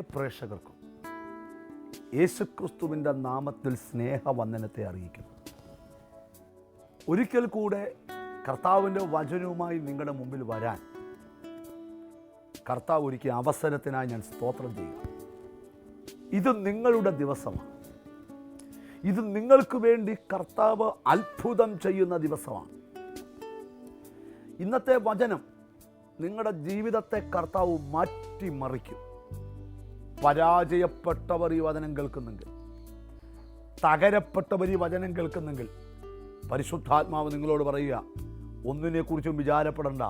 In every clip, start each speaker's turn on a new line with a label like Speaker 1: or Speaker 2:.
Speaker 1: പ്രേക്ഷകർക്കും യേശുക്രിസ്തുവിന്റെ നാമത്തിൽ സ്നേഹവന്ദനത്തെ അറിയിക്കുന്നു. ഒരിക്കൽ കൂടെ കർത്താവിന്റെ വചനവുമായി നിങ്ങളുടെ മുമ്പിൽ വരാൻ കർത്താവ് ഒരുക്കിയ അവസരത്തിനായി ഞാൻ സ്തോത്രം ചെയ്യുക ഇത് നിങ്ങളുടെ ദിവസമാണ്. ഇത് നിങ്ങൾക്ക് വേണ്ടി കർത്താവ് അത്ഭുതം ചെയ്യുന്ന ദിവസമാണ്. ഇന്നത്തെ വചനം നിങ്ങളുടെ ജീവിതത്തെ കർത്താവ് മാറ്റിമറിക്കും. പരാജയപ്പെട്ടവർ ഈ വചനം കേൾക്കുന്നെങ്കിൽ തകരപ്പെട്ടവർ ഈ വചനം കേൾക്കുന്നെങ്കിൽ പരിശുദ്ധാത്മാവ് നിങ്ങളോട് പറയുക ഒന്നിനെക്കുറിച്ചും വിചാരപ്പെടേണ്ട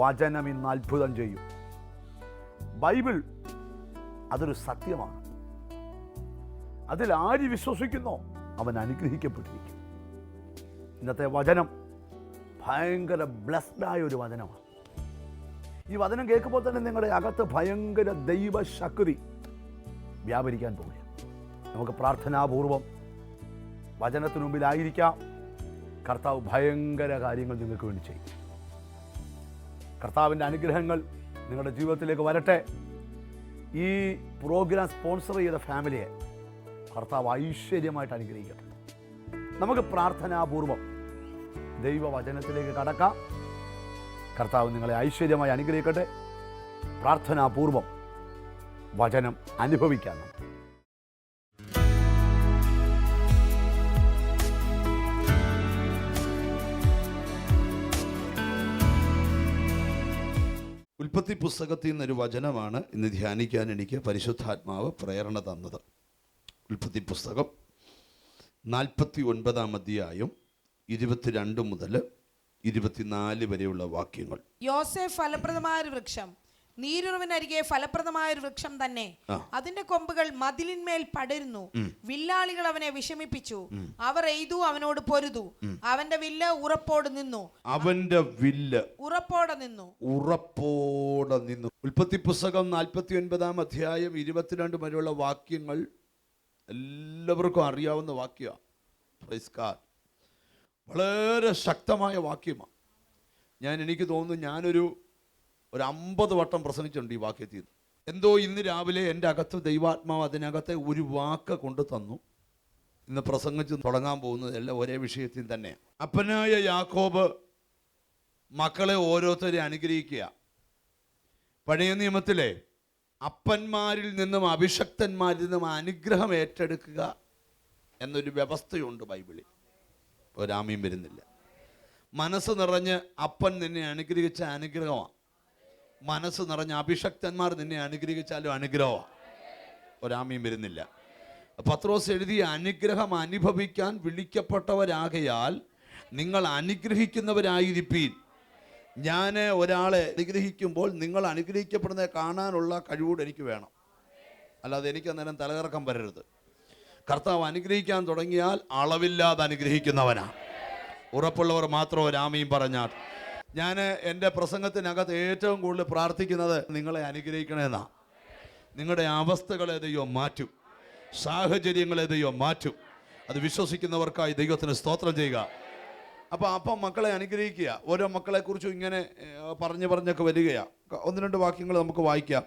Speaker 1: വചനം ഇന്ന് അത്ഭുതം ചെയ്യും. ബൈബിൾ അതൊരു സത്യമാണ്. അതിൽ ആര് വിശ്വസിക്കുന്നോ അവൻ അനുഗ്രഹിക്കപ്പെട്ടിരിക്കും. ഇന്നത്തെ വചനം ഭയങ്കര ബ്ലസ്ഡായ ഒരു വചനമാണ്. ഈ വചനം കേൾക്കുമ്പോൾ തന്നെ നിങ്ങളുടെ അകത്ത് ഭയങ്കര ദൈവശക്തി വ്യാപരിക്കാൻ പോവുക നമുക്ക് പ്രാർത്ഥനാപൂർവം വചനത്തിനു മുമ്പിലായിരിക്കാം. കർത്താവ് ഭയങ്കര കാര്യങ്ങൾ നിങ്ങൾക്ക് വേണ്ടി ചെയ്യും. കർത്താവിന്റെ അനുഗ്രഹങ്ങൾ നിങ്ങളുടെ ജീവിതത്തിലേക്ക് വരട്ടെ. ഈ പ്രോഗ്രാം സ്പോൺസർ ചെയ്ത ഫാമിലിയെ കർത്താവ് ഐശ്വര്യമായിട്ട് അനുഗ്രഹിക്കട്ടെ. നമുക്ക് പ്രാർത്ഥനാപൂർവം ദൈവവചനത്തിലേക്ക് കടക്കാം. കർത്താവ് നിങ്ങളെ ഐശ്വര്യമായി അനുഗ്രഹിക്കട്ടെ പ്രാർത്ഥനാപൂർവം വചനം അനുഭവിക്കാൻ.
Speaker 2: ഉൽപ്പത്തി പുസ്തകത്തിൽ നിന്നൊരു വചനമാണ് ഇന്ന് ധ്യാനിക്കാൻ എനിക്ക് പരിശുദ്ധാത്മാവ് പ്രേരണ തന്നത് ഉൽപ്പത്തി പുസ്തകം നാൽപ്പത്തി ഒൻപതാം അധ്യായം ഇരുപത്തിരണ്ട് മുതൽ ഇരുപത്തിനാല് വരെയുള്ള വാക്യങ്ങൾ.
Speaker 3: യോസേഫ് ഫലപ്രദമായ ഒരു വൃക്ഷം. നീരുറവിനരികെ ഫലപ്രദമായ ഒരു വൃക്ഷം തന്നെ. അതിന്റെ കൊമ്പുകൾ മതിലിന്മേൽ പടരുന്നു. വില്ലാളികൾ അവനെ വിഷമിപ്പിച്ചു. അവർ എയ്തു അവനോട് പൊരുതു. അവന്റെ വില്ല് ഉറപ്പോട് നിന്നു.
Speaker 2: അവന്റെ വില്ല്
Speaker 3: ഉറപ്പോടെ നിന്നു.
Speaker 2: ഉറപ്പോടെ നിന്നു. ഉൽപ്പത്തി പുസ്തകം നാൽപ്പത്തി ഒൻപതാം അധ്യായം ഇരുപത്തിരണ്ട് വരെയുള്ള വാക്യങ്ങൾ എല്ലാവർക്കും അറിയാവുന്ന വാക്യമാണ്. വളരെ ശക്തമായ വാക്യമാണ് ഞാൻ എനിക്ക് തോന്നുന്നു ഞാനൊരു ഒരു അമ്പത് വട്ടം പ്രസംഗിച്ചിട്ടുണ്ട് ഈ വാക്യത്തിൽ എന്തോ ഇന്ന് രാവിലെ എന്റെ അകത്ത് ദൈവാത്മാവ് അതിനകത്തെ ഒരു വാക്ക് കൊണ്ട് തന്നു. ഇന്ന് പ്രസംഗിച്ച് തുടങ്ങാൻ പോകുന്നത് എല്ലാം ഒരേ വിഷയത്തിൽ തന്നെ അപ്പനായ യാക്കോബ് മക്കളെ ഓരോരുത്തരെ അനുഗ്രഹിക്കുക. പഴയ നിയമത്തിലെ അപ്പന്മാരിൽ നിന്നും അഭിഷക്തന്മാരിൽ നിന്നും അനുഗ്രഹം ഏറ്റെടുക്കുക എന്നൊരു വ്യവസ്ഥയുണ്ട് ബൈബിളിൽ. ഒരാമയും വരുന്നില്ല. മനസ്സ് നിറഞ്ഞ് അപ്പൻ നിന്നെ അനുഗ്രഹിച്ച അനുഗ്രഹമാണ് മനസ്സ് നിറഞ്ഞ അഭിഷക്തന്മാർ നിന്നെ അനുഗ്രഹിച്ചാലും അനുഗ്രഹമാണ് ഒരാമയും വരുന്നില്ല. പത്രോസ് എഴുതിയ അനുഗ്രഹം അനുഭവിക്കാൻ വിളിക്കപ്പെട്ടവരാകയാൽ നിങ്ങൾ അനുഗ്രഹിക്കുന്നവരായിരിപ്പീൻ. ഞാൻ ഒരാളെ അനുഗ്രഹിക്കുമ്പോൾ നിങ്ങൾ അനുഗ്രഹിക്കപ്പെടുന്നത് കാണാനുള്ള കഴിവോട് എനിക്ക് വേണം. അല്ലാതെ എനിക്ക് അന്നേരം തലകറക്കം വരരുത്. കർത്താവ് അനുഗ്രഹിക്കാൻ തുടങ്ങിയാൽ അളവില്ലാതെ അനുഗ്രഹിക്കുന്നവനാണ് ഉറപ്പുള്ളവർ മാത്രം രാമയും പറഞ്ഞാൽ. ഞാൻ എന്റെ പ്രസംഗത്തിനകത്ത് ഏറ്റവും കൂടുതൽ പ്രാർത്ഥിക്കുന്നത് നിങ്ങളെ അനുഗ്രഹിക്കണമെന്നാ നിങ്ങളുടെ അവസ്ഥകളെ ദൈവം മാറ്റും. സാഹചര്യങ്ങളെ ദൈവം മാറ്റും. അത് വിശ്വസിക്കുന്നവർക്കായി ദൈവത്തിന് സ്തോത്രം ചെയ്യുക. അപ്പോൾ അപ്പം മക്കളെ അനുഗ്രഹിക്കുക. ഓരോ മക്കളെക്കുറിച്ചും ഇങ്ങനെ പറഞ്ഞ് പറഞ്ഞൊക്കെ വരികയാണ് ഒന്ന് രണ്ട് വാക്യങ്ങൾ നമുക്ക് വായിക്കാം.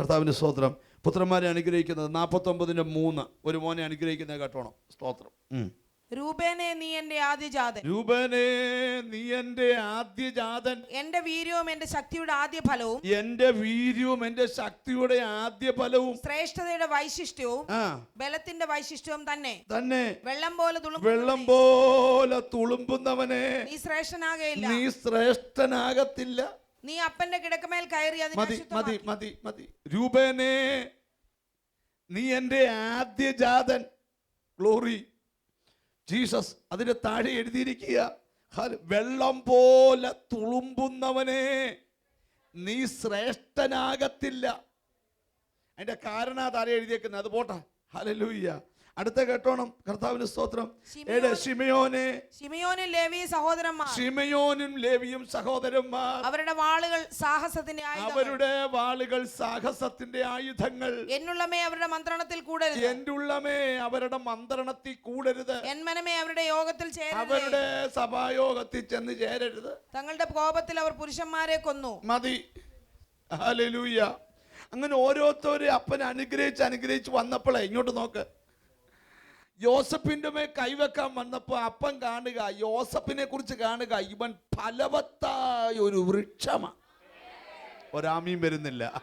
Speaker 2: കർത്താവിന്റെ സ്തോത്രം. പുത്രന്മാരെ അനുഗ്രഹിക്കുന്നത് നാൽപ്പത്തൊമ്പതിന്റെ മൂന്ന്. ഒരു മോനെ അനുഗ്രഹിക്കുന്ന കേട്ടോണം. സ്തോത്രം.
Speaker 3: രൂപേനെ നീ എന്റെ ആദ്യജാതൻ.
Speaker 2: രൂപനെ നീ എന്റെ ആദ്യജാതൻ.
Speaker 3: എന്റെ വീര്യവും എന്റെ ശക്തിയുടെ ആദ്യ ഫലവും
Speaker 2: എന്റെ വീര്യവും എന്റെ ശക്തിയുടെ ആദ്യ ഫലവും
Speaker 3: ശ്രേഷ്ഠതയുടെ വൈശിഷ്ട്യവും. ബലത്തിന്റെ വൈശിഷ്ട്യവും തന്നെ.
Speaker 2: തന്നെ.
Speaker 3: വെള്ളം പോലെ തുളുമ്പുന്നവനെ.
Speaker 2: വെള്ളം പോലെ തുളുമ്പുന്നവനെ.
Speaker 3: നീ ശ്രേഷ്ഠനാകയില്ല.
Speaker 2: നീ ശ്രേഷ്ഠനാകത്തില്ല.
Speaker 3: നീ അപ്പന്റെ കിടക്കമേൽ കയറി
Speaker 2: മതി മതി മതി മതി. രൂപേനെ നീ എന്റെ ആദ്യജാതൻ. ഗ്ലോറി ജീസസ് അതിന്റെ താഴെ എഴുതിയിരിക്കുക. വെള്ളം പോലെ തുളുമ്പുന്നവനെ നീ ശ്രേഷ്ഠനാകത്തില്ല. അതിന്റെ കാരണ താഴെ എഴുതിയേക്കുന്നത്. അത് പോട്ടെ. ഹലലൂയ്യ അടുത്ത കേട്ടോണം. കർത്താവിന് സ്തോത്രം. ഏടെ ഷിമയോനെ
Speaker 3: ഷിമയോനും ലേവി സഹോദരന്മാർ.
Speaker 2: ഷിമയോനും ലേവിയും സഹോദരന്മാർ.
Speaker 3: അവരുടെ വാളുകൾ സാഹസത്തിന്റെ
Speaker 2: അവരുടെ വാളുകൾ സാഹസത്തിന്റെ ആയുധങ്ങൾ.
Speaker 3: എന്നുള്ളമേ അവരുടെ മന്ത്രണത്തിൽ കൂടരുത്.
Speaker 2: എന്റുള്ളമേ അവരുടെ മന്ത്രണത്തിൽ കൂടരുത്.
Speaker 3: എന്മനമേ അവരുടെ യോഗത്തിൽ ചേരരുത്
Speaker 2: അവരുടെ സഭായോഗത്തിൽ ചെന്ന് ചേരരുത്.
Speaker 3: തങ്ങളുടെ കോപത്തിൽ അവർ പുരുഷന്മാരെ കൊന്നു.
Speaker 2: മതി. അങ്ങനെ ഓരോരുത്തരെ അപ്പൻ അനുഗ്രഹിച്ച് അനുഗ്രഹിച്ച് വന്നപ്പോഴേ ഇങ്ങോട്ട് നോക്ക്. യോസഫിന്റെ മേൽ കൈവെക്കാൻ വന്നപ്പോൾ അപ്പൻ കാണുക യോസഫിനെ കുറിച്ച് കാണുക ഇവൻ ഫലവത്തായ ഒരു വൃക്ഷമാണ് ഒരാമീൻ വരുന്നില്ല.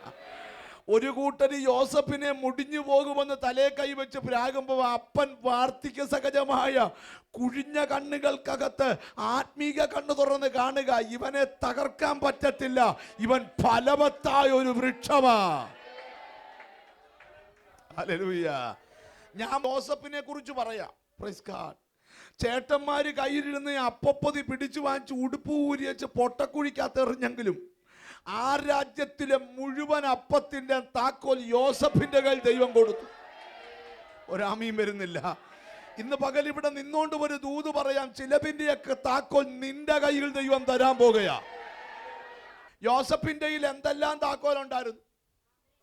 Speaker 2: ഒരു കൂട്ടര് യോസഫിനെ മുടിഞ്ഞു പോകുമെന്ന് തലേ കൈ വെച്ച് പ്രാകുമ്പോൾ അപ്പൻ വാർത്തിക സഹജമായ കുഴിഞ്ഞ കണ്ണുകൾക്കകത്ത് ആത്മീക കണ്ണു തുറന്ന് കാണുക. ഇവനെ തകർക്കാൻ പറ്റത്തില്ല. ഇവൻ ഫലവത്തായ ഒരു വൃക്ഷമാ. ഹല്ലേലൂയ. ഞാൻ ജോസഫിനെ കുറിച്ച് പറയാം. പ്രൈസ് ഗാഡ് ചേട്ടന്മാര് കയ്യിലിരുന്ന് അപ്പപ്പൊതി പിടിച്ചു വാങ്ങിച്ച് ഉടുപ്പ് ഊരി വെച്ച് പൊട്ടക്കുഴിക്കകത്ത് എറിഞ്ഞെങ്കിലും ആ രാജ്യത്തിലെ മുഴുവൻ അപ്പത്തിന്റെ താക്കോൽ യോസഫിന്റെ കയ്യിൽ ദൈവം കൊടുത്തു. ഒരാമീൻ വരുന്നില്ല. ഇന്ന് പകൽ ഇവിടെ നിന്നോണ്ട് ഒരു ദൂത് പറയാം ചിലവിന്റെയൊക്കെ താക്കോൽ നിന്റെ കയ്യിൽ ദൈവം തരാൻ പോകുകയാ. യോസഫിന്റെ എന്തെല്ലാം താക്കോലുണ്ടായിരുന്നു?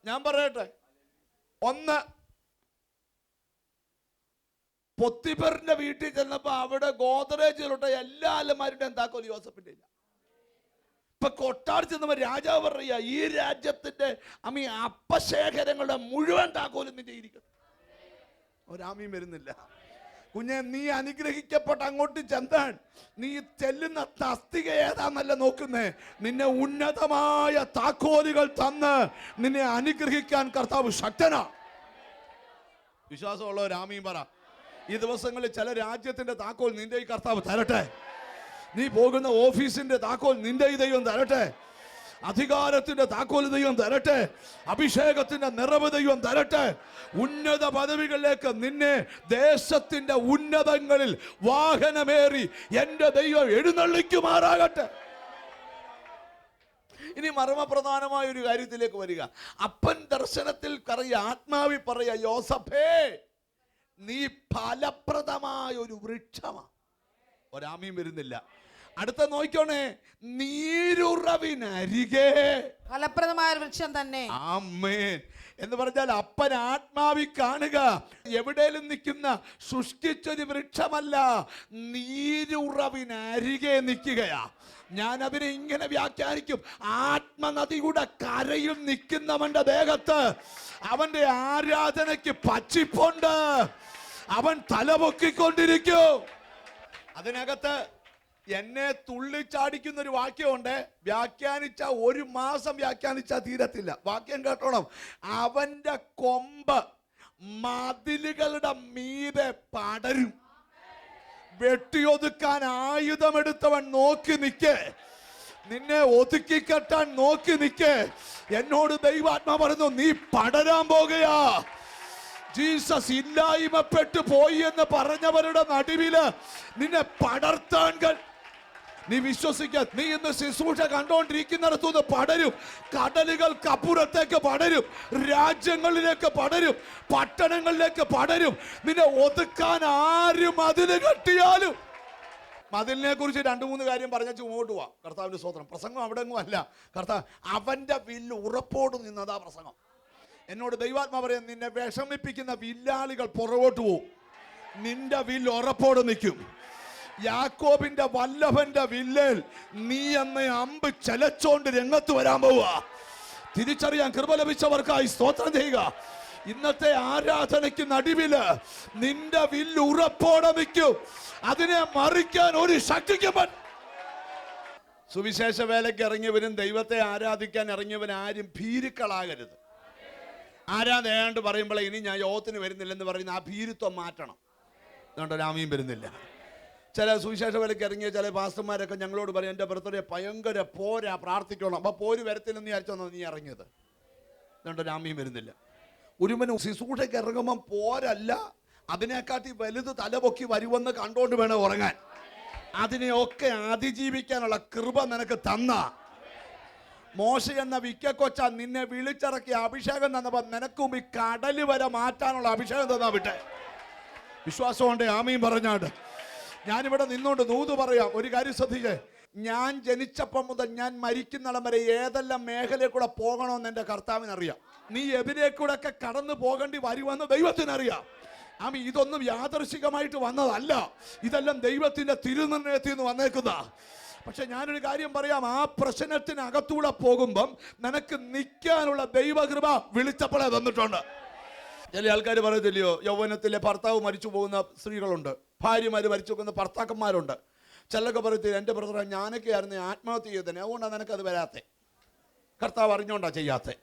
Speaker 2: ഞാൻ പറയട്ടെ. ഒന്ന് പൊത്തിപ്പറിന്റെ വീട്ടിൽ ചെന്നപ്പോ അവിടെ ഗോദറേജിലുള്ള എല്ലാ അലമാരുടെയും താക്കോൽ യോസഫിന്റെ ഇല്ല. ഇപ്പൊ കൊട്ടാട് ചെന്നപ്പോ രാജാവ് പറയുക ഈ രാജ്യത്തിന്റെ അമ്മി അപ്പശേഖരങ്ങളുടെ മുഴുവൻ താക്കോലും നിന്റെ ഇരിക്കുന്നു. ഒരാമീൻ വരുന്നില്ല. കുഞ്ഞെ നീ അനുഗ്രഹിക്കപ്പെട്ട അങ്ങോട്ട് ചെന്താൻ നീ ചെല്ലുന്ന തസ്തിക ഏതാന്നല്ല നോക്കുന്നേ? നിന്നെ ഉന്നതമായ താക്കോലുകൾ തന്ന് നിന്നെ അനുഗ്രഹിക്കാൻ കർത്താവ് ശക്തനാ. വിശ്വാസമുള്ള രാമീൻ പറ. ഈ ദിവസങ്ങളിൽ ചില രാജ്യത്തിന്റെ താക്കോൽ നിന്റെ ഈ കർത്താവ് തരട്ടെ. നീ പോകുന്ന ഓഫീസിന്റെ താക്കോൽ നിന്റെ ഈ ദൈവം തരട്ടെ. അധികാരത്തിന്റെ താക്കോൽ ദൈവം തരട്ടെ. അഭിഷേകത്തിന്റെ നിറവ് ദൈവം തരട്ടെ. ഉന്നത പദവികളിലേക്ക് നിന്നെ ദേശത്തിന്റെ ഉന്നതങ്ങളിൽ വാഹനമേറി എന്റെ ദൈവം എഴുന്നള്ളിക്കുമാറാകട്ടെ. ഇനി മർമ്മപ്രധാനമായ ഒരു കാര്യത്തിലേക്ക് വരിക. അപ്പൻ ദർശനത്തിൽ കറിയ ആത്മാവി പറയ യോസഫേ നീ ഫലപ്രദമായ ഒരു വൃക്ഷമാണ് ഒരാമയും വരുന്നില്ല. അടുത്ത നോക്കിക്കോണേ. നീരുറവിനരികെ.
Speaker 3: ഫലപ്രദമായ വൃക്ഷം തന്നെ.
Speaker 2: ആമേൻ. എന്ന് പറഞ്ഞാൽ അപ്പൻ ആത്മാവി കാണുക. എവിടെയും നിൽക്കുന്ന സൃഷ്ടിച്ചൊരു വൃക്ഷമല്ല നീരുറവിനരികെ നിൽക്കുകയാ. ഞാൻ അതിനെ ഇങ്ങനെ വ്യാഖ്യാനിക്കും. ആത്മനദിയുടെ കരയിൽ നിൽക്കുന്നവന്റെ ദേഹത്ത് അവന്റെ ആരാധനയ്ക്ക് പച്ചിപ്പുണ്ട്. അവൻ തലപൊക്കിക്കൊണ്ടിരിക്കും. അതിനകത്ത് എന്നെ തുള്ളിച്ചാടിക്കുന്ന ഒരു വാക്യമുണ്ട്. വ്യാഖ്യാനിച്ച ഒരു മാസം വ്യാഖ്യാനിച്ചാൽ തീരത്തില്ല. വാക്യം കേട്ടോണം. അവന്റെ കൊമ്പ് മതിലുകളുടെ മീതെ പടരും. വെട്ടിയൊതുക്കാൻ ആയുധമെടുത്തവൻ നോക്കി നിൽക്കേ നിന്നെ ഒതുക്കി കെട്ടാൻ നോക്കി നിൽക്കേ എന്നോട് ദൈവാത്മാ പറഞ്ഞു നീ പടരാൻ പോകുകയാ. ജീസസ് ഇല്ലായ്മപ്പെട്ടു പോയി എന്ന് പറഞ്ഞവരുടെ നടുവിൽ നിന്നെ പടർത്താൻ നീ വിശ്വസിക്കാൻ നീ ഇന്ന് ശുശ്രൂഷ കണ്ടോണ്ടിരിക്കുന്നിടത്തുനിന്ന് പടരും കടലുകൾ കടലുകൾക്കപ്പുറത്തേക്ക് പടരും രാജ്യങ്ങളിലേക്ക് പടരും പട്ടണങ്ങളിലേക്ക് പടരും. നിന്നെ ഒതുക്കാൻ ആരും അതിന് കെട്ടിയാലും. മതിലിനെ കുറിച്ച് രണ്ട് മൂന്ന് കാര്യം പറഞ്ഞ മുമ്പോട്ട് പോവാം. കർത്താവിന്റെ സ്വത്രം പ്രസംഗം അവിടെ എങ്ങും അല്ല. കർത്താവ് അവന്റെ വില്ല് ഉറപ്പോട് നിന്നതാ പ്രസംഗം. എന്നോട് ദൈവാത്മാ പറയാം നിന്നെ വിഷമിപ്പിക്കുന്ന വില്ലാളികൾ പുറകോട്ട് പോവും. നിന്റെ വില്ല് ഉറപ്പോട് നിൽക്കും. യാക്കോബിന്റെ വല്ലഭന്റെ വില്ലേൽ നീ എന്ന അമ്പ് ചലച്ചോണ്ട് രംഗത്ത് വരാൻ പോവുക. തിരിച്ചറിയാൻ കൃപ ലഭിച്ചവർക്കായി സ്തോത്രം ചെയ്യുക. ഇന്നത്തെ ആരാധനയ്ക്ക് നടുവിൽ നിന്റെ വില്ല് ഉറപ്പോടെ നിൽക്കും. അതിനെ മറിക്കാൻ ഒരു ശക്തിക്കും സുവിശേഷ വേലയ്ക്ക് ഇറങ്ങിയവരും ദൈവത്തെ ആരാധിക്കാൻ ഇറങ്ങിയവൻ ആരും ഭീരുക്കളാകരുത്. ആരാധയാണ്ട് പറയുമ്പോൾ ഇനി ഞാൻ യോഗത്തിന് വരുന്നില്ലെന്ന് പറയുന്ന ആ ഭീരുത്വം മാറ്റണം. അതുകൊണ്ട് രാമിയും വരുന്നില്ല. ചില സുവിശേഷ വിലക്ക് ഇറങ്ങിയ ചില പാസ്റ്റർമാരൊക്കെ ഞങ്ങളോട് പറയും എന്റെ ബർത്ത്ഡേ ഭയങ്കര പോരാ പ്രാർത്ഥിക്കണം? അപ്പോൾ പോര് വരത്തില്ലെന്ന് വിചാരിച്ചോ നീ ഇറങ്ങിയത്. അതുകൊണ്ട് രാമിയും വരുന്നില്ല. ഒരുവന് ശിശൂഷയ്ക്ക് ഇറങ്ങുമ്പം പോരല്ല അതിനെക്കാട്ടി വലുത് തലപൊക്കി വരുമെന്ന് കണ്ടുകൊണ്ട് വേണം ഉറങ്ങാൻ. അതിനെയൊക്കെ അതിജീവിക്കാനുള്ള കൃപ നിനക്ക് തന്ന. മോശ എന്ന വിക്കക്കൊച്ച നിന്നെ വിളിച്ചിറക്കി അഭിഷേകം തന്നപ്പോ നിനക്കും ഈ കടൽ വരെ മാറ്റാനുള്ള അഭിഷേകം തന്നാ വിട്ടെ. വിശ്വാസമുണ്ട് ആമയും പറഞ്ഞാണ്ട്. ഞാനിവിടെ നിന്നുകൊണ്ട് നൂത് പറയാം. ഒരു കാര്യം ശ്രദ്ധിച്ചേ ഞാൻ ജനിച്ചപ്പം മുതൽ ഞാൻ മരിക്കുന്നിടം വരെ ഏതെല്ലാം മേഖലയിൽ കൂടെ പോകണമെന്ന് എന്റെ കർത്താവിനറിയാം. നീ എതിരേക്കൂടെ ഒക്കെ കടന്നു പോകേണ്ടി വരുമെന്ന് ദൈവത്തിനറിയാം. ആമി ഇതൊന്നും യാദർശികമായിട്ട് വന്നതല്ല. ഇതെല്ലാം ദൈവത്തിന്റെ തിരുനിർണയത്തിൽ നിന്ന് വന്നേക്കുന്ന. പക്ഷെ ഞാനൊരു കാര്യം പറയാം. ആ പ്രശ്നത്തിനകത്തൂടെ പോകുമ്പം നിനക്ക് നിൽക്കാനുള്ള ദൈവകൃപ വിളിച്ചപ്പോഴേ തന്നിട്ടുണ്ട്. ചില ആൾക്കാർ പറയത്തില്ലയോ? യൗവനത്തിലെ ഭർത്താവ് മരിച്ചു പോകുന്ന സ്ത്രീകളുണ്ട്. ഭാര്യമാര് മരിച്ചു വെക്കുന്ന ഭർത്താക്കന്മാരുണ്ട്. ചിലരൊക്കെ പറയത്തില്ല എന്റെ ബ്രദറെ ഞാനൊക്കെ ആയിരുന്നു ആത്മഹത്യ ചെയ്തതിന്. അതുകൊണ്ടാണ് നിനക്കത് വരാത്തേ. കർത്താവ് അറിഞ്ഞുകൊണ്ടാ ചെയ്യാത്തത്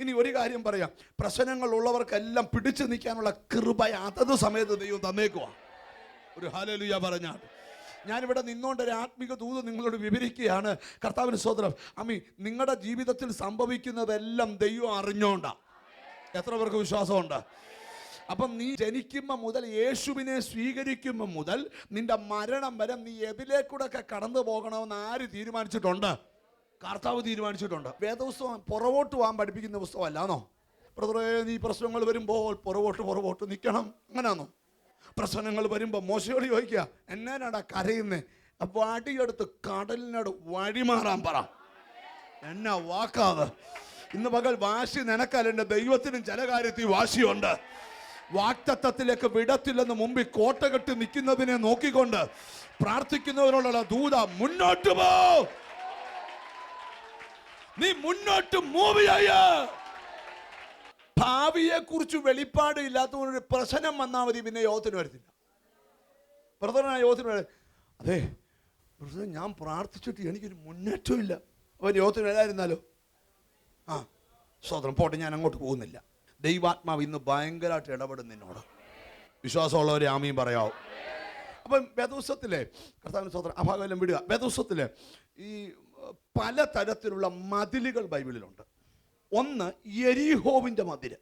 Speaker 2: ഇനി ഒരു കാര്യം പറയാം. പ്രശ്നങ്ങൾ ഉള്ളവർക്കെല്ലാം പിടിച്ചു നിൽക്കാനുള്ള കൃപ അതത് സമയത്ത് ദൈവം തന്നേക്കുക ഒരു ഹാലലുയ പറഞ്ഞാൽ ഞാനിവിടെ നിന്നുകൊണ്ട് ഒരു ആത്മീക ദൂത് നിങ്ങളോട് വിവരിക്കുകയാണ്. കർത്താവിന് സ്വതന്ത്രം അമ്മി നിങ്ങളുടെ ജീവിതത്തിൽ സംഭവിക്കുന്നതെല്ലാം ദൈവം അറിഞ്ഞോണ്ടാ എത്ര പേർക്ക് വിശ്വാസമുണ്ട്? അപ്പം നീ ജനിക്കുമ്പോൾ മുതൽ യേശുവിനെ സ്വീകരിക്കുമ്പോൾ മുതൽ നിന്റെ മരണം വരെ നീ എതിലേക്കൂടെയൊക്കെ കടന്നു പോകണമെന്ന് ആര് തീരുമാനിച്ചിട്ടുണ്ട്? കർത്താവ് തീരുമാനിച്ചിട്ടുണ്ട്. വേദപുസ്തകം പുറകോട്ട് പോകാൻ പഠിപ്പിക്കുന്ന പുസ്തകമല്ലാന്നോ? ബ്രദറെ നീ പ്രശ്നങ്ങൾ വരുമ്പോൾ പുറകോട്ട് പുറകോട്ട് നിൽക്കണം. അങ്ങനെയാണോ പ്രശ്നങ്ങൾ വരുമ്പോൾ മോശയോട് ചോദിക്കുക എന്നാടാ കരയുന്നേ? അപ്പോൾ അടിയെടുത്ത് കടലിനോട് വഴിമാറാൻ പറ. എന്നാ വാക്കാത് ഇന്ന് പകൽ വാശി നിനക്കല്ല ദൈവത്തിനും ചില കാര്യത്തിൽ വാശിയുണ്ട്. വാക്തത്വത്തിലേക്ക് വിടത്തില്ലെന്ന് മുമ്പിൽ കോട്ട കെട്ടി നിൽക്കുന്നതിനെ നോക്കിക്കൊണ്ട് പ്രാർത്ഥിക്കുന്നവരോടുള്ള ദൂത മുന്നോട്ട് പോ! നീ മുന്നോട്ട് മൂവ് ചെയ്യ. ഭാവിയെ കുറിച്ച് വെളിപ്പാട് ഇല്ലാത്തവരുടെ പ്രശ്നം വന്നാൽ മതി പിന്നെ യോഗത്തിന് വരത്തില്ല. പ്രധാന യോഗത്തിന് വരെ അതെ ഞാൻ പ്രാർത്ഥിച്ചിട്ട് എനിക്കൊരു മുന്നേറ്റവും ഇല്ല. അവൻ യോഗത്തിന് വരാതിരുന്നാലോ? ആ സ്വതന്ത്രം പോട്ടെ ഞാൻ അങ്ങോട്ട് പോകുന്നില്ല. ദൈവാത്മാവ് ഇന്ന് ഭയങ്കരമായിട്ട് ഇടപെടും നിന്നോട്. വിശ്വാസമുള്ളവരെ ആമയും പറയാവും. അപ്പം വേദോത്സവത്തിലെ കർത്താവിന് സ്വതന്ത്രം ആ ഭാഗമെല്ലാം വിടുക. വേദോത്സവത്തിലെ ഈ പല തരത്തിലുള്ള മതിലുകൾ ബൈബിളിലുണ്ട്. ഒന്ന് എരിഹോവിന്റെ മതിൽ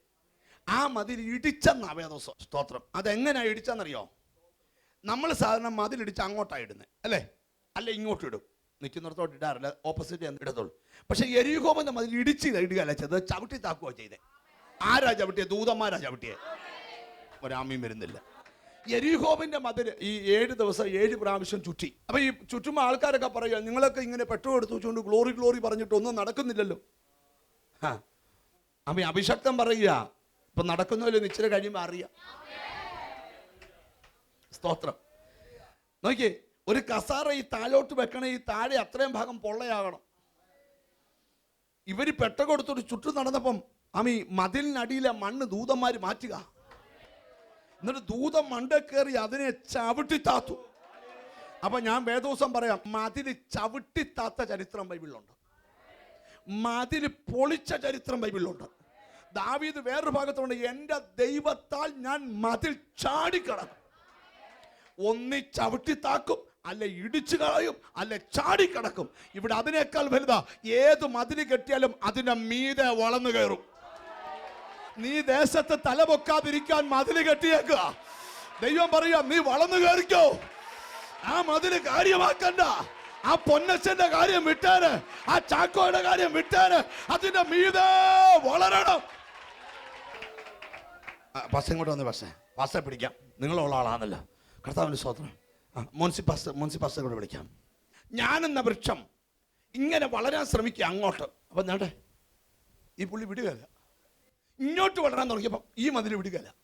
Speaker 2: ആ മതിൽ ഇടിച്ചെന്നാ വേദോത്സവം സ്തോത്രം. അതെങ്ങനെയാ ഇടിച്ചെന്നറിയോ? നമ്മൾ സാധാരണ മതിലിടിച്ച് അങ്ങോട്ടാണ് ഇടുന്നത് അല്ലേ? അല്ല ഇങ്ങോട്ട് ഇടും. നിൽക്കുന്നിടത്തോട്ട് ഇടാറില്ല ഓപ്പോസിറ്റ് ഇടത്തുള്ളൂ. പക്ഷേ എരിഹോമെന്ന മതിൽ ഇടിച്ച് ഇടുകയല്ല ചെയ്തത് ചവിട്ടി താക്കുകയാണ് ചെയ്തേ. ആരാ ചവിട്ടിയെ ദൂതന്മാരാ ചവിട്ടിയെ ഒരാമയും വരുന്നില്ല. എരിഹോമിന്റെ മതിൽ ഈ ഏഴ് ദിവസം ഏഴ് പ്രാവശ്യം ചുറ്റി. അപ്പൊ ഈ ചുറ്റുമ്പോൾ ആൾക്കാരൊക്കെ പറയുക നിങ്ങളൊക്കെ ഇങ്ങനെ പെട്രോൾ എടുത്ത് വെച്ചുകൊണ്ട് ഗ്ലോറി ഗ്ലോറി പറഞ്ഞിട്ട് ഒന്നും നടക്കുന്നില്ലല്ലോ. ആ അമ്മ അഭിഷക്തം പറയുക ഇപ്പൊ നടക്കുന്നല്ലോ നിശ്ചിത കഴിയുമ്പോൾ അറിയാം. സ്തോത്രം. നോക്കിയേ ഒരു കസാറ ഈ താഴോട്ട് വെക്കണേ ഈ താഴെ അത്രയും ഭാഗം പൊള്ളയാകണം. ഇവർ പെട്ട ചുറ്റു നടന്നപ്പം അമ്മി മതിലിനടിയിലെ മണ്ണ് ദൂതന്മാര് മാറ്റുക. എന്നിട്ട് ദൂതം മണ്ട കയറി അതിനെ ചവിട്ടി താത്തു. അപ്പൊ ഞാൻ വേദോസം പറയാം മതിൽ ചവിട്ടി താത്ത ചരിത്രം ബൈബിളിലുണ്ട്. മതിൽ പൊളിച്ച ചരിത്രം ബൈബിളിലുണ്ട്. ദാവീദ് വേറൊരു ഭാഗത്തുണ്ട് എന്റെ ദൈവത്താൽ ഞാൻ മതിൽ ചാടിക്കടക്കും. ഒന്നി ചവിട്ടി താക്കും അല്ല ഇടിച്ചു കളയും അല്ല ചാടിക്കടക്കും. ഇവിടെ അതിനേക്കാൾ വലുതാ ഏത് മതിൽ കെട്ടിയാലും അതിന്റെ മീതെ വളർന്നു കയറും. നീ ദേശത്ത് തലപൊക്കാതിരിക്കാൻ മതിൽ കെട്ടിയേക്കുക. ദൈവം പറയാ നീ വളർന്നു കയറിക്കോ. ആ മതിൽ കാര്യമാക്കണ്ട. ആ പൊന്നച്ചന്റെ കാര്യം വിട്ടാന് ആ ചാക്കോയുടെ കാര്യം വിട്ടാന് അതിന്റെ മീതെ വളരണം. പസ്സ ഇങ്ങോട്ട് വന്ന് പശ പസ്സ പിടിക്കാം. നിങ്ങളുള്ള ആളാണല്ലോ. കർത്താവിന്റെ സ്വത്രം മുൻസി മോൻസി മുൻസി ഞാൻ കൂടെ വിളിക്കാം. ഞാനെന്ന വൃക്ഷം ഇങ്ങനെ വളരാൻ ശ്രമിക്കുക അങ്ങോട്ട്. അപ്പം നേട്ടെ ഈ പുള്ളി വിടുകയല്ല. ഇങ്ങോട്ട് വളരാൻ തുടങ്ങിയപ്പം ഈ മതിൽ വിടുകയല്ല.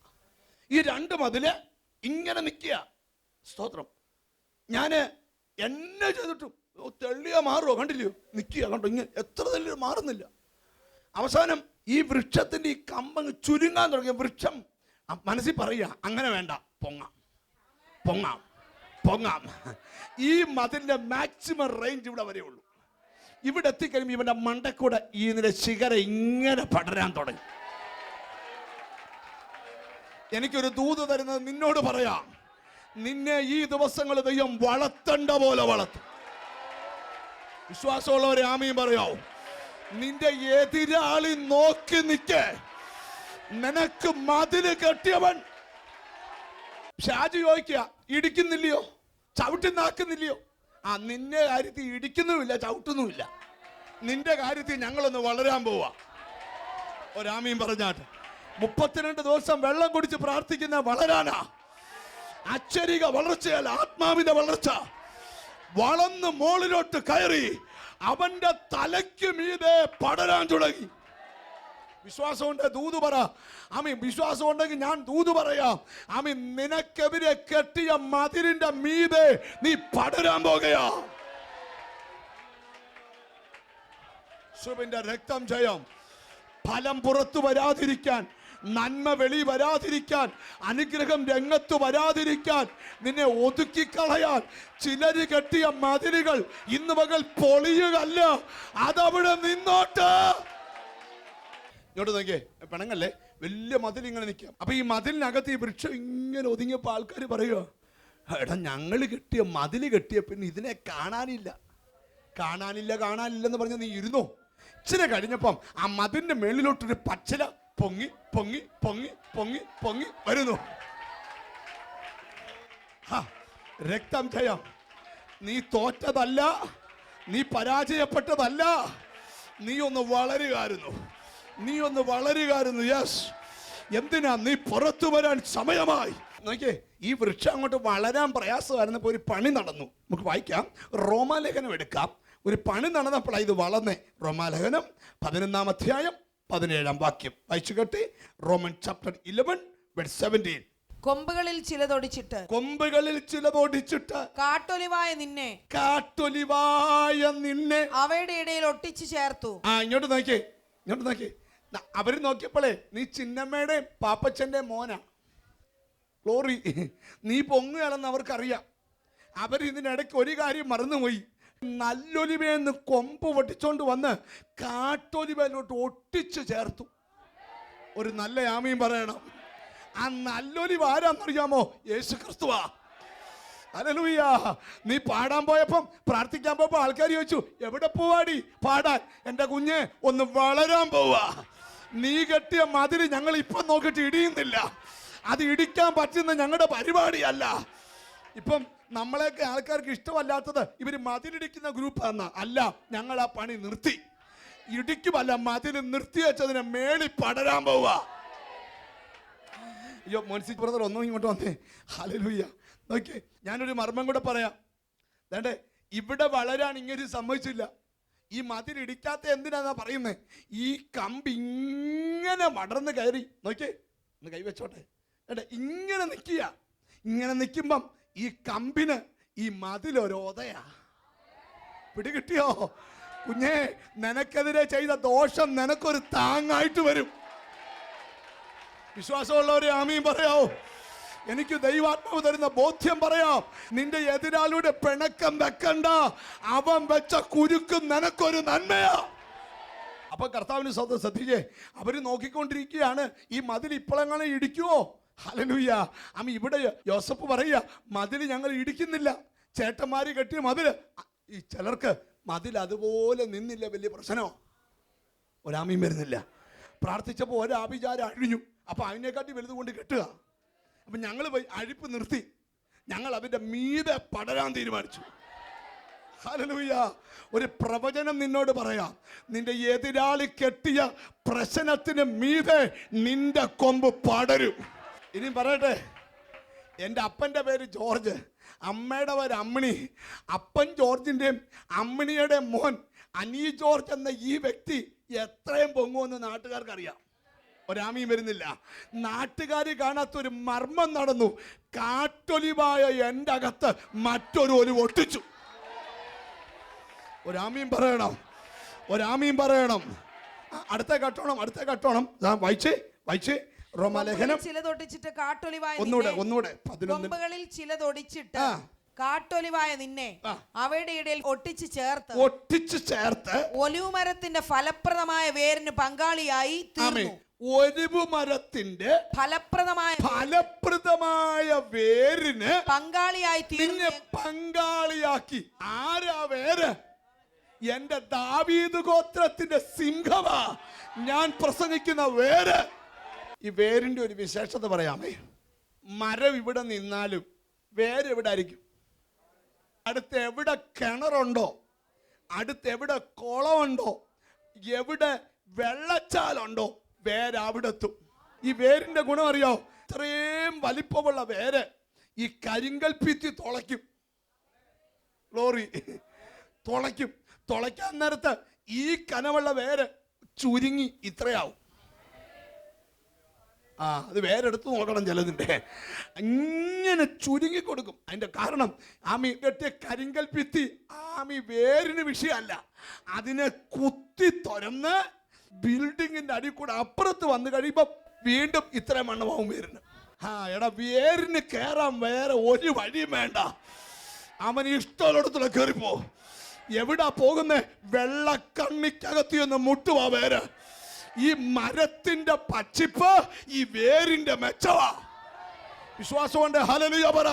Speaker 2: ഈ രണ്ട് മതിൽ ഇങ്ങനെ നിൽക്കുക. സ്തോത്രം. ഞാൻ എന്നെ ചെയ്തിട്ടും തെള്ളിയ മാറുമോ കണ്ടില്ലയോ നിൽക്കുക കണ്ടോ? ഇങ്ങനെ എത്ര തെള്ളിയ മാറുന്നില്ല. അവസാനം ഈ വൃക്ഷത്തിന്റെ ഈ കമ്പങ്ങ് ചുരുങ്ങാൻ തുടങ്ങിയ വൃക്ഷം മനസ്സിൽ പറയുക അങ്ങനെ വേണ്ട പൊങ്ങാം. പൊങ്ങാം. പൊങ്ങാം. ഈ മതിലിന്റെ മാക്സിമം റേഞ്ച് ഇവിടെ വരെ ഉള്ളൂ. ഇവിടെ എത്തിക്കഴിയുമ്പോൾ ഇവന്റെ മണ്ടക്കൂടെ ഈ ഇതിന്റെ ശിഖര ഇങ്ങനെ പടരാൻ തുടങ്ങി. എനിക്കൊരു ദൂത് തരുന്നത് നിന്നോട് പറയാം. നിന്നെ ഈ ദിവസങ്ങൾ ദൈവം വളർത്തേണ്ട പോലെ വളർത്തു. വിശ്വാസമുള്ളവരെ ആമയും പറയാവും. നിന്റെ എതിരാളി നോക്കി നിൽക്കേ നിനക്ക് മതിൽ കെട്ടിയവൻ. ഷാജി ചോദിക്കുക ഇടിക്കുന്നില്ലയോ? ചവിട്ടി നാക്കുന്നില്ലയോ ആ നിന്റെ കാര്യത്തിൽ ഇടിക്കുന്നുമില്ല ചവിട്ടുന്നുമില്ല. നിന്റെ കാര്യത്തിൽ ഞങ്ങളൊന്ന് വളരാൻ പോവാ. ഒരാമയും പറഞ്ഞാട്ട്. മുപ്പത്തിരണ്ട് ദിവസം വെള്ളം കുടിച്ച് പ്രാർത്ഥിക്കുന്ന വളരാനാ. അച്ചരിക വളർച്ചയല്ല ആത്മാവിന്റെ വളർച്ച. വളർന്ന് മോളിലോട്ട് കയറി അവന്റെ തലയ്ക്ക് മീതെ പടരാൻ തുടങ്ങി. വിശ്വാസമുണ്ട് ദൂത് പറ. ആമി വിശ്വാസം ഉണ്ടെങ്കിൽ ഞാൻ ദൂത് പറയാം. ആമി നിനക്കെതിരെ കെട്ടിയ മതിലിന്റെ മീതെ നീ പടരാൻ യേശുവിന്റെ രക്തം ജയം ഫലം പുറത്തു വരാതിരിക്കാൻ നന്മ വെളി വരാതിരിക്കാൻ അനുഗ്രഹം രംഗത്ത് വരാതിരിക്കാൻ നിന്നെ ഒതുക്കിക്കളയാൻ ചിലര് കെട്ടിയ മതിലുകൾ ഇന്ന് മകൾ പൊളിയുകല്ല. അതവിടെ നിന്നോട്ട്. ഇങ്ങോട്ട് നോക്കിയേ പെണങ്ങല്ലേ? വലിയ മതിൽ ഇങ്ങനെ നിൽക്കാം അപ്പൊ ഈ മതിലിനകത്ത് ഈ വൃക്ഷം ഇങ്ങനെ ഒതുങ്ങിയപ്പോ ആൾക്കാർ പറയുക എടാ ഞങ്ങൾ കെട്ടിയ മതിൽ കെട്ടിയ പിന്നെ ഇതിനെ കാണാനില്ല. കാണാനില്ല കാണാനില്ലെന്ന് പറഞ്ഞ് നീ ഇരുന്നോ? ഇച്ചിരി കഴിഞ്ഞപ്പം ആ മതിലിന്റെ മേളിലോട്ടൊരു പച്ചില പൊങ്ങി പൊങ്ങി പൊങ്ങി പൊങ്ങി പൊങ്ങി വരുന്നു. രക്തം ജയം. നീ തോറ്റതല്ല നീ പരാജയപ്പെട്ടതല്ല. നീ ഒന്ന് വളരുകയായിരുന്നു നീ ഒന്ന് വളരുകയായിരുന്നു യെസ്. എന്തിനാ നീ പുറത്തു വരാൻ സമയമായി? നോക്കിയേ ഈ വൃക്ഷം അങ്ങോട്ട് വളരാൻ പ്രയാസമായിരുന്നപ്പോൾ ഒരു പണി നടന്നു. നമുക്ക് വായിക്കാം. റോമാലേഖനം എടുക്കാം. ഒരു പണി നടന്നപ്പോഴാണ് ഇത് വളർന്നേ. റോമാലേഖനം പതിനൊന്നാം അധ്യായം പതിനേഴാം വാക്യം. വായിച്ചു കേട്ടെ? റോമൻ ചാപ്റ്റർ ഇലവൻ സെവന്റീൻ
Speaker 3: കൊമ്പുകളിൽ ചിലതൊടിച്ചിട്ട്
Speaker 2: കൊമ്പുകളിൽ ചിലതൊടിച്ചിട്ട്
Speaker 3: കാട്ടൊലിവായ നിന്നെ
Speaker 2: കാട്ടൊലിവായ നിന്നെ
Speaker 3: അവയുടെ ഇടയിൽ ഒട്ടിച്ചു ചേർത്തു.
Speaker 2: ആ ഇങ്ങോട്ട് നോക്കിയേ ഇങ്ങോട്ട് നോക്കിയേ. അവർ നോക്കിയപ്പോഴേ നീ ചിന്നമ്മയുടെ പാപ്പച്ചന്റെ മോന. ക്ലോറി നീ പൊങ്ങുകയാണെന്ന് അവർക്കറിയാം. അവർ ഇതിനിടയ്ക്ക് ഒരു കാര്യം മറന്നുപോയി. നല്ലൊലിവേന്ന് കൊമ്പ് പൊട്ടിച്ചോണ്ട് വന്ന് കാട്ടൊലിവേലോട്ട് ഒട്ടിച്ചു ചേർത്തു. ഒരു നല്ല ആമയും പറയണം. ആ നല്ലൊലിവ് ആരാന്നറിയാമോ? യേശു ക്രിസ്തുവാ. അലലുയാ നീ പാടാൻ പോയപ്പം പ്രാർത്ഥിക്കാൻ പോയപ്പോ ആൾക്കാർ ചോദിച്ചു എവിടെ പോവാടി? പാടാൻ. എന്റെ കുഞ്ഞ് ഒന്ന് വളരാൻ പോവാ. നീ കെട്ടിയ മതിൽ ഞങ്ങൾ ഇപ്പം നോക്കിയിട്ട് ഇടിയുന്നില്ല. അത് ഇടിക്കാൻ പറ്റുന്ന ഞങ്ങളുടെ പരിപാടിയല്ല. ഇപ്പം നമ്മളെയൊക്കെ ആൾക്കാർക്ക് ഇഷ്ടമല്ലാത്തത് ഇവർ മതിലിടിക്കുന്ന ഗ്രൂപ്പാണ് അല്ല ഞങ്ങൾ ആ പണി നിർത്തി. ഇടിക്കുമല്ല മതിൽ നിർത്തി വെച്ചതിനെ മേളി പടരാൻ പോവുക. അയ്യോ മോൻസി ബ്രദർ ഒന്നും ഇങ്ങോട്ട് വന്നേ. ഹലലുയ്യ നോക്കിയേ ഞാനൊരു മർമ്മം കൂടെ പറയാം. വേണ്ടേ ഇവിടെ വളരാൻ ഇങ്ങനെ സമ്മതിച്ചില്ല. ഈ മതിൽ ഇടിക്കാത്ത എന്തിനാന്നാ പറയുന്നത് ഈ കമ്പ് ഇങ്ങനെ മടർന്ന് കയറി. നോക്കിയേ ഒന്ന് കൈവച്ചോട്ടെ വേണ്ടേ ഇങ്ങനെ നിൽക്കുക ഇങ്ങനെ നിൽക്കുമ്പം ഈ കമ്പിന് ഈ മതിലൊരോതയാ പിടികിട്ടിയോ? കുഞ്ഞേ നിനക്കെതിരെ ചെയ്ത ദോഷം നിനക്കൊരു താങ്ങായിട്ട് വരും. വിശ്വാസമുള്ളവരെ ആമീൻ പറയാവോ. എനിക്ക് ദൈവാത്മാവ് തരുന്ന ബോധ്യം പറയാം. നിന്റെ എതിരാളിയുടെ പിണക്കം വെക്കണ്ട. അവൻ വെച്ച കുരുക്കും നിനക്കൊരു നന്മയാ. അപ്പൊ കർത്താവിന് സ്വന്തം ശ്രദ്ധിച്ചേ. അവർ നോക്കിക്കൊണ്ടിരിക്കുകയാണ്. ഈ മതിൽ ഇപ്പോഴെങ്ങനെ ഇടിക്കുവോ? ഹലലുയ്യ അമ്മ ഇവിടെ യോസഫ് പറയുക മതിൽ ഞങ്ങൾ ഇടിക്കുന്നില്ല. ചേട്ടന്മാര് കെട്ടിയ മതിൽ ഈ ചിലർക്ക് മതിൽ അതുപോലെ നിന്നില്ല വലിയ പ്രശ്നമോ? ഒരാമയും വരുന്നില്ല. പ്രാർത്ഥിച്ചപ്പോൾ ഒരാഭിചാരം അഴിഞ്ഞു. അപ്പോൾ അതിനെക്കാട്ടി വലുത് കൊണ്ട് കെട്ടുക. അപ്പം ഞങ്ങൾ പോയി അഴിപ്പ് നിർത്തി. ഞങ്ങൾ അതിന്റെ മീതെ പടരാൻ തീരുമാനിച്ചു. ഹല്ലേലൂയ. ഒരു പ്രവചനം നിന്നോട് പറയാം. നിന്റെ എതിരാളി കെട്ടിയ പ്രശ്നത്തിന് മീതെ നിന്റെ കൊമ്പ് പടരും. ഇനി പറയട്ടെ. എന്റെ അപ്പന്റെ പേര് ജോർജ് അമ്മയുടെ പേര് അമ്മിണി. അപ്പൻ ജോർജിന്റെയും അമ്മിണിയുടെ മോൻ അനി ജോർജ് എന്ന ഈ വ്യക്തി എത്രയും പൊങ്ങുമെന്ന് നാട്ടുകാർക്കറിയാം. ഒരാമയും വരുന്നില്ല. നാട്ടുകാർ കാണാത്ത ഒരു മർമ്മം നടന്നു. കാട്ടൊലിവായ എന്റെ അകത്ത് മറ്റൊരു ഒലിവ് ഒട്ടിച്ചു. ഒരാമിയും പറയണം. ഒരാമിയും പറയണം. അടുത്ത കട്ടോണം അടുത്ത കട്ടോണം. വായിച്ചേ വായിച്ചേ റോമാലേഖനം
Speaker 3: ചിലതൊടിച്ചിട്ട് കാട്ടൊലിവായ
Speaker 2: ഒന്നുകൂടെ ഒന്നുകൂടെ പതിനൊന്നുകളിൽ
Speaker 3: കൊമ്പുകളിൽ ചിലതൊടിച്ചിട്ട്. കാട്ടൊലിവായ നിന്നെ. അവയുടെ ഇടയിൽ ഒട്ടിച്ചു ചേർത്ത്
Speaker 2: ഒട്ടിച്ചു ചേർത്ത്
Speaker 3: ഒലിവുമരത്തിന്റെ ഫലപ്രദമായ വേരിന് പങ്കാളിയായി തീർന്നു.
Speaker 2: ഒലിവ് മരത്തിന്റെ
Speaker 3: ഫലപ്രദമായ
Speaker 2: ഫലപ്രദമായ വേരിന്
Speaker 3: പങ്കാളിയായി തിരിഞ്ഞ്
Speaker 2: പങ്കാളിയാക്കി. ആരാ വേര്? എന്റെ ദാവീദ് ഗോത്രത്തിന്റെ സിംഹമാ. ഞാൻ പ്രസംഗിക്കുന്ന വേര്. ഈ വേരിന്റെ ഒരു വിശേഷത പറയാമേ. മരം ഇവിടെ നിന്നാലും വേര് എവിടെ ആയിരിക്കും? അടുത്ത് എവിടെ കിണറുണ്ടോ? അടുത്ത് എവിടെ കുളമുണ്ടോ? എവിടെ വെള്ളച്ചാലുണ്ടോ? വേര് അവിടെത്തും ഈ വേരിന്റെ ഗുണം അറിയോ? ഇത്രയും വലിപ്പമുള്ള വേര് ഈ കരിങ്കൽ ഭിത്തി തുളയ്ക്കും. ലോറി തുളയ്ക്കും. തുളയ്ക്കാൻ നേരത്ത് ഈ കനമുള്ള വേര് ചുരുങ്ങി ഇത്രയാവും. ആ അത് വേറെ എടുത്ത് നോക്കണം ചിലതിന്റെ. അങ്ങനെ ചുരുങ്ങി കൊടുക്കും. അതിന്റെ കാരണം ആമി കെട്ടിയ കരിങ്കൽ ഭിത്തി ആമി വേരിന് വിഷയമല്ല അതിനെ കുത്തി തുരന്ന് ബിൽഡിങ്ങിന്റെ അടി കൂടെ അപ്പുറത്ത് വന്നു കഴിയുമ്പോൾ വീണ്ടും ഇത്ര മണ്ണമാവും വേരിന്. ആ എടാ വേരിന് കയറാൻ വേറെ ഒരു വഴിയും വേണ്ട. അവൻ ഇഷ്ടമുള്ളിടത്തുള്ള കയറിപ്പോ എവിടാ പോകുന്നേ? വെള്ളക്കണ്ണിക്കകത്തി ഒന്ന് മുട്ടുവാ വേര്. ഈ മരത്തിന്റെ പച്ചിപ്പ് ഈ വേരിന്റെ മെച്ചവാ. വിശ്വാസമുണ്ട് ഹലലുയ പറ.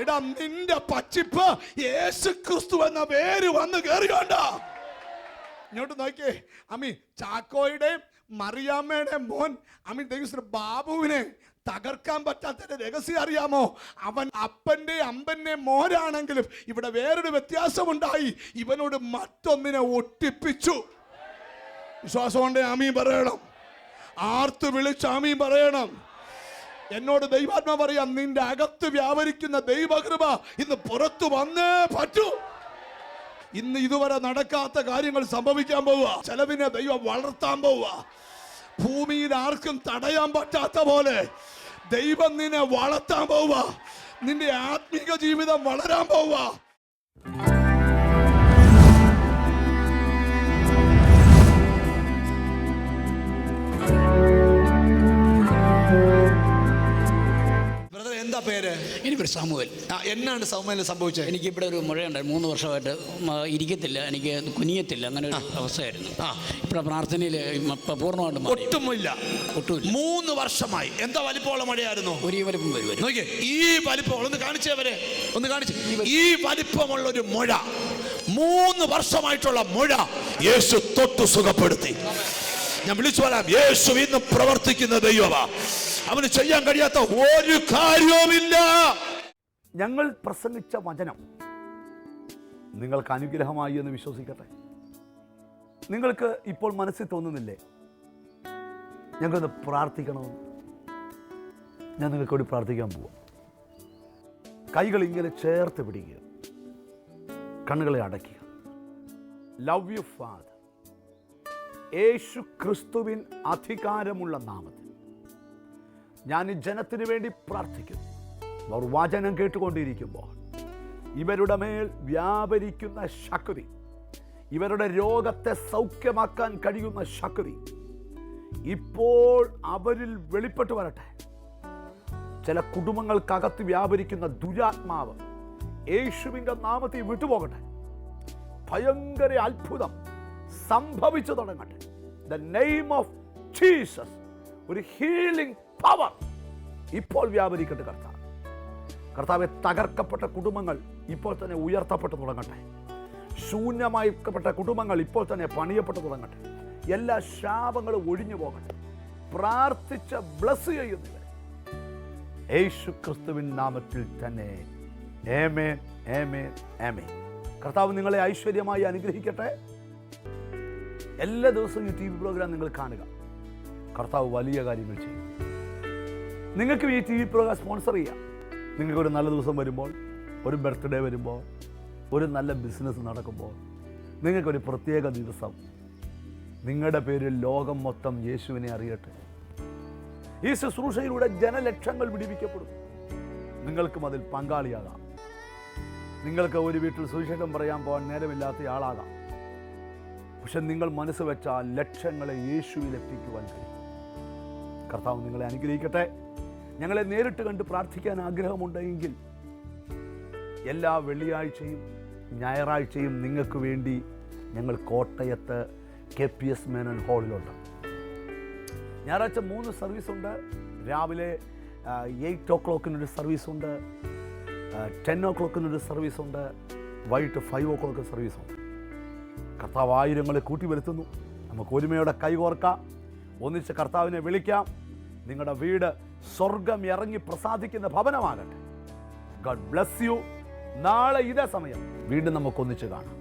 Speaker 2: എടാ നിന്റെ പച്ചിപ്പ് യേശു ക്രിസ്തു എന്ന പേര് വന്ന് കയറിയോണ്ട ഇങ്ങോട്ട് നോക്കിയേ അമ്മി ചാക്കോയുടെയും മറിയാമ്മയുടെ മോൻ അമ്മി ദൈവസ്ഥ ബാബുവിനെ തകർക്കാൻ പറ്റാത്തതിന്റെ രഹസ്യം അറിയാമോ? അവൻ അപ്പന്റെ അമ്പന്റെ മോരാണെങ്കിലും ഇവിടെ വേറൊരു വ്യത്യാസമുണ്ടായി. ഇവനോട് മറ്റൊന്നിനെ ഒട്ടിപ്പിച്ചു. വിശ്വാസമുണ്ട് ആമീ പറയണം. ആർത്ത് വിളിച്ച് ആമീ പറയണം. എന്നോട് ദൈവാത്മ പറയാം നിന്റെ അകത്ത് വ്യാപരിക്കുന്ന ദൈവകൃപ ഇന്ന് പുറത്തു വന്നേ പറ്റൂ. ഇന്ന് ഇതുവരെ നടക്കാത്ത കാര്യങ്ങൾ സംഭവിക്കാൻ പോവുക. ചെലവിനെ ദൈവം വളർത്താൻ പോവുക. ഭൂമിയിൽ ആർക്കും തടയാൻ പറ്റാത്ത പോലെ ദൈവം നിന്നെ വളർത്താൻ പോവുക. നിന്റെ ആത്മീക ജീവിതം വളരാൻ പോവുക. എന്താ പേര്?
Speaker 4: എനിക്കൊരു സാമുവൽ.
Speaker 2: ആ, എന്നാണ് സൗമ്യന് സംഭവിച്ചത്
Speaker 4: എനിക്ക് ഇവിടെ ഒരു മുഴയുണ്ടായി. മൂന്ന് വർഷമായിട്ട് മ, ഇരിക്കത്തില്ല. എനിക്ക് കുനിയത്തില്ല. അങ്ങനെ ഒരു അവസ്ഥയായിരുന്നു.
Speaker 2: ആ.
Speaker 4: ഇവിടെ പ്രാർത്ഥനയിൽ പൂർണമായിട്ട് മാറി.
Speaker 2: ഒട്ടുമില്ല.
Speaker 4: ഒട്ടുമില്ല.
Speaker 2: മൂന്ന് വർഷമായി. എന്താ വലിപ്പമുള്ള മഴയായിരുന്നു?
Speaker 4: ഒരു വലിപ്പം വരുമായിരുന്നു
Speaker 2: നോക്കിയേ ഈ വലിപ്പം ഒന്ന് കാണിച്ചവരെ ഒന്ന് കാണിച്ച്. ഈ വലിപ്പമുള്ള ഒരു മുഴ. മൂന്ന് വർഷമായിട്ടുള്ള മുഴ യേശു തൊട്ടു സുഖപ്പെടുത്തി. ഞാൻ വിളിച്ചു പറയാം യേശു ഇന്ന് പ്രവർത്തിക്കുന്ന ദൈവമാ. അവന് ചെയ്യാൻ കഴിയാത്ത ഒരു കാര്യവുമില്ല.
Speaker 1: ഞങ്ങൾ പ്രസംഗിച്ച വചനം നിങ്ങൾക്ക് അനുഗ്രഹമായി എന്ന് വിശ്വസിക്കട്ടെ. നിങ്ങൾക്ക് ഇപ്പോൾ മനസ്സിൽ തോന്നുന്നില്ലേ? ഞങ്ങൾക്കൊന്ന് പ്രാർത്ഥിക്കണമെന്ന് ഞാൻ നിങ്ങൾക്ക് വേണ്ടി പ്രാർത്ഥിക്കാൻ പോവാം. കൈകൾ ഇങ്ങനെ ചേർത്ത് പിടിക്കുക. കണ്ണുകളെ അടയ്ക്കുക. ലവ് യു ഫാദർ യേശു ക്രിസ്തുവിൻ അധികാരമുള്ള നാമത്തിൽ. ഞാൻ ഈ ജനത്തിന് വേണ്ടി പ്രാർത്ഥിക്കുന്നു. അവർ വചനം കേട്ടുകൊണ്ടിരിക്കുമ്പോൾ ഇവരുടെ മേൽ വ്യാപരിക്കുന്ന ശക്തി ഇവരുടെ രോഗത്തെ സൗഖ്യമാക്കാൻ കഴിയുന്ന ശക്തി ഇപ്പോൾ അവരിൽ വെളിപ്പെട്ടു വരട്ടെ. ചില കുടുംബങ്ങൾക്കകത്ത് വ്യാപരിക്കുന്ന ദുരാത്മാവ് യേശുവിന്റെ നാമത്തിൽ വിട്ടുപോകട്ടെ. ഭയങ്കര അത്ഭുതം സംഭവിച്ചു തുടങ്ങട്ടെ. ദ നെയിം ഓഫ് ജീസസ് ഒരു ഹീലിംഗ് പവർ ഇപ്പോൾ വ്യാപരിക്കട്ടെ കർത്താവ്. കർത്താവെ തകർക്കപ്പെട്ട കുടുംബങ്ങൾ ഇപ്പോൾ തന്നെ ഉയർത്തപ്പെട്ടു തുടങ്ങട്ടെ. ശൂന്യമായിക്കപ്പെട്ട കുടുംബങ്ങൾ ഇപ്പോൾ തന്നെ പണിയപ്പെട്ടു തുടങ്ങട്ടെ. എല്ലാ ശാപങ്ങളും ഒഴിഞ്ഞു പോകട്ടെ. പ്രാർത്ഥിച്ച ബ്ലസ് ചെയ്യുന്നവരെ. യേശു ക്രിസ്തുവിൻ നാമത്തിൽ തന്നെ. ഏമേ ഏമേ ഏമേ കർത്താവ് നിങ്ങളെ ഐശ്വര്യമായി അനുഗ്രഹിക്കട്ടെ. എല്ലാ ദിവസവും ഈ ടി വി പ്രോഗ്രാം നിങ്ങൾ കാണുക. കർത്താവ് വലിയ കാര്യങ്ങൾ ചെയ്യും നിങ്ങൾക്ക് ഈ ടി വി പ്രോഗ്രാം സ്പോൺസർ ചെയ്യാം. നിങ്ങൾക്ക് ഒരു നല്ല ദിവസം വരുമ്പോൾ ഒരു ബർത്ത്ഡേ വരുമ്പോൾ ഒരു നല്ല ബിസിനസ് നടക്കുമ്പോൾ നിങ്ങൾക്കൊരു പ്രത്യേക ദിവസം. നിങ്ങളുടെ പേരിൽ ലോകം മൊത്തം യേശുവിനെ അറിയട്ടെ.
Speaker 2: ഈ ശുശ്രൂഷയിലൂടെ ജനലക്ഷങ്ങൾ വിടിവിക്കപ്പെടും. നിങ്ങൾക്കും അതിൽ പങ്കാളിയാകാം. നിങ്ങൾക്ക് ഒരു വീട്ടിൽ സുവിശേഷം പറയാൻ പോകാൻ നേരമില്ലാത്ത ആളാകാം പക്ഷെ നിങ്ങൾ മനസ്സ് വെച്ചാൽ ലക്ഷങ്ങളെ യേശുവിൽ എത്തിക്കുവാൻ കഴിയും. കർത്താവ് നിങ്ങളെ അനുഗ്രഹിക്കട്ടെ. ഞങ്ങളെ നേരിട്ട് കണ്ട് പ്രാർത്ഥിക്കാൻ ആഗ്രഹമുണ്ടെങ്കിൽ എല്ലാ വെള്ളിയാഴ്ചയും ഞായറാഴ്ചയും നിങ്ങൾക്ക് വേണ്ടി ഞങ്ങൾ കോട്ടയത്ത് കെ പി എസ് മേനൻ ഹാളിലുണ്ട്. ഞായറാഴ്ച മൂന്ന് സർവീസുണ്ട്. രാവിലെ എയ്റ്റ് ഓ ക്ലോക്കിനൊരു സർവീസുണ്ട്. ടെൻ ഓ ക്ലോക്കിനൊരു സർവീസുണ്ട്. വൈകിട്ട് ഫൈവ് ഓ ക്ലോക്ക് സർവീസുണ്ട്. കർത്താവ് ആയിരങ്ങളെ കൂട്ടി വരുത്തുന്നു. നമുക്ക് ഒരുമയോടെ കൈകോർക്കാം. ഒന്നിച്ച് കർത്താവിനെ വിളിക്കാം. നിങ്ങളുടെ വീട് സ്വർഗം ഇറങ്ങി പ്രസാദിക്കുന്ന ഭവനമാകട്ടെ. ഗഡ് ബ്ലസ് യു നാളെ ഇതേ സമയം വീണ്ടും നമുക്കൊന്നിച്ച് കാണാം.